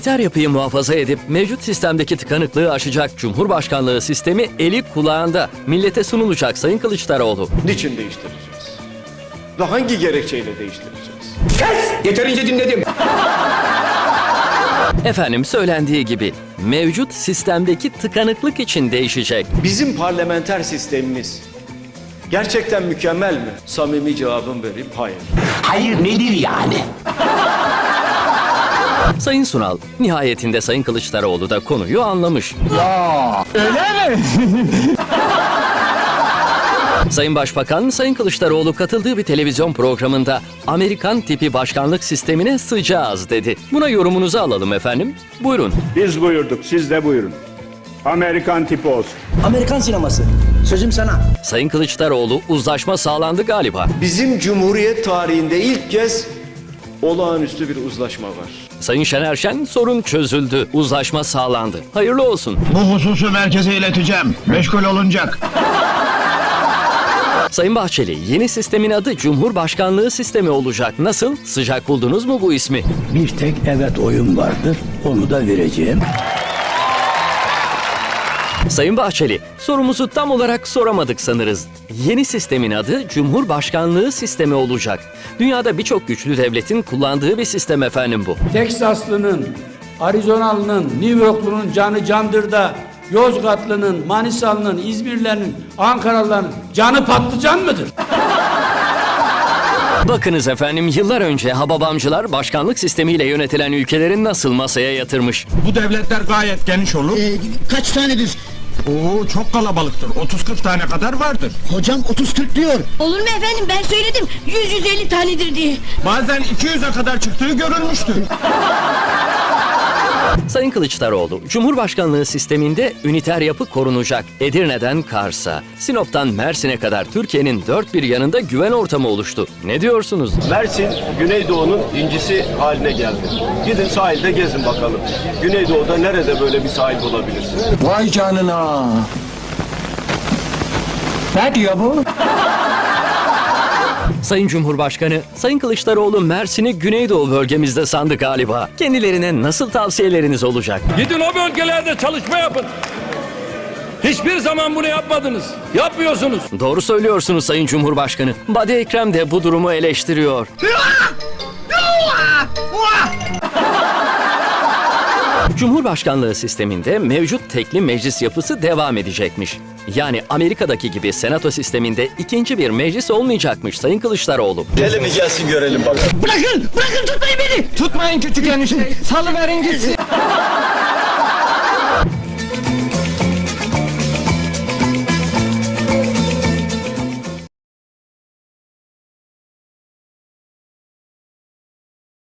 Üniter yapıyı muhafaza edip mevcut sistemdeki tıkanıklığı aşacak Cumhurbaşkanlığı sistemi eli kulağında millete sunulacak Sayın Kılıçdaroğlu. Niçin değiştireceğiz? Ve hangi gerekçeyle değiştireceğiz? Yeterince dinledim. Efendim söylendiği gibi mevcut sistemdeki tıkanıklık için değişecek. Bizim parlamenter sistemimiz gerçekten mükemmel mi? Samimi cevabım vereyim hayır. Hayır nedir yani? Sayın Sunal, nihayetinde Sayın Kılıçdaroğlu da konuyu anlamış. Öyle mi? Sayın Başbakan, Sayın Kılıçdaroğlu katıldığı bir televizyon programında Amerikan tipi başkanlık sistemine sıcağız dedi. Buna yorumunuzu alalım efendim. Buyurun. Biz buyurduk, siz de buyurun. Amerikan tipi olsun. Amerikan sineması. Sözüm sana. Sayın Kılıçdaroğlu uzlaşma sağlandı galiba. Bizim Cumhuriyet tarihinde ilk kez olağanüstü bir uzlaşma var. Sayın Şener Şen sorun çözüldü. Uzlaşma sağlandı. Hayırlı olsun. Bu hususu merkeze ileteceğim. Meşgul olunacak. Sayın Bahçeli, yeni sistemin adı Cumhurbaşkanlığı sistemi olacak. Nasıl? Sıcak buldunuz mu bu ismi? Bir tek evet oyun vardır. Onu da vereceğim. Sayın Bahçeli, sorumuzu tam olarak soramadık sanırız. Yeni sistemin adı Cumhurbaşkanlığı sistemi olacak. Dünyada birçok güçlü devletin kullandığı bir sistem efendim bu. Teksaslı'nın, Arizonalı'nın, New Yorklu'nun canı candır da Yozgatlı'nın, Manisalı'nın, İzmirli'nin, Ankaralı'nın canı patlıcan mıdır? Bakınız efendim yıllar önce Hababamcılar başkanlık sistemiyle yönetilen ülkelerin nasıl masaya yatırmış. Bu devletler gayet geniş olur. Ee, kaç tanedir? Oo çok kalabalıktır. 30-40 tane kadar vardır. Hocam 30-40 diyor. Olur mu efendim ben söyledim 100-150 tanedir diye. Bazen 200'e kadar çıktığı görülmüştür. Sayın Kılıçdaroğlu, Cumhurbaşkanlığı sisteminde üniter yapı korunacak. Edirne'den Kars'a, Sinop'tan Mersin'e kadar Türkiye'nin dört bir yanında güven ortamı oluştu. Ne diyorsunuz? Mersin, Güneydoğu'nun incisi haline geldi. Gidin sahilde gezin bakalım. Güneydoğu'da nerede böyle bir sahil bulabilirsiniz? Vay canına. Ne diyor bu? Sayın Cumhurbaşkanı, Sayın Kılıçdaroğlu Mersin'i Güneydoğu bölgemizde sandı galiba. Kendilerine nasıl tavsiyeleriniz olacak? Gidin o bölgelerde çalışma yapın. Hiçbir zaman bunu yapmadınız. Yapmıyorsunuz. Doğru söylüyorsunuz Sayın Cumhurbaşkanı. Badi Ekrem de bu durumu eleştiriyor. Cumhurbaşkanlığı sisteminde mevcut tekli meclis yapısı devam edecekmiş. Yani Amerika'daki gibi senato sisteminde ikinci bir meclis olmayacakmış Sayın Kılıçdaroğlu. Hele mi gelsin görelim bakalım. Bırakın bırakın tutmayın beni. Tutmayın küçük enişte. Salıverin gitsin.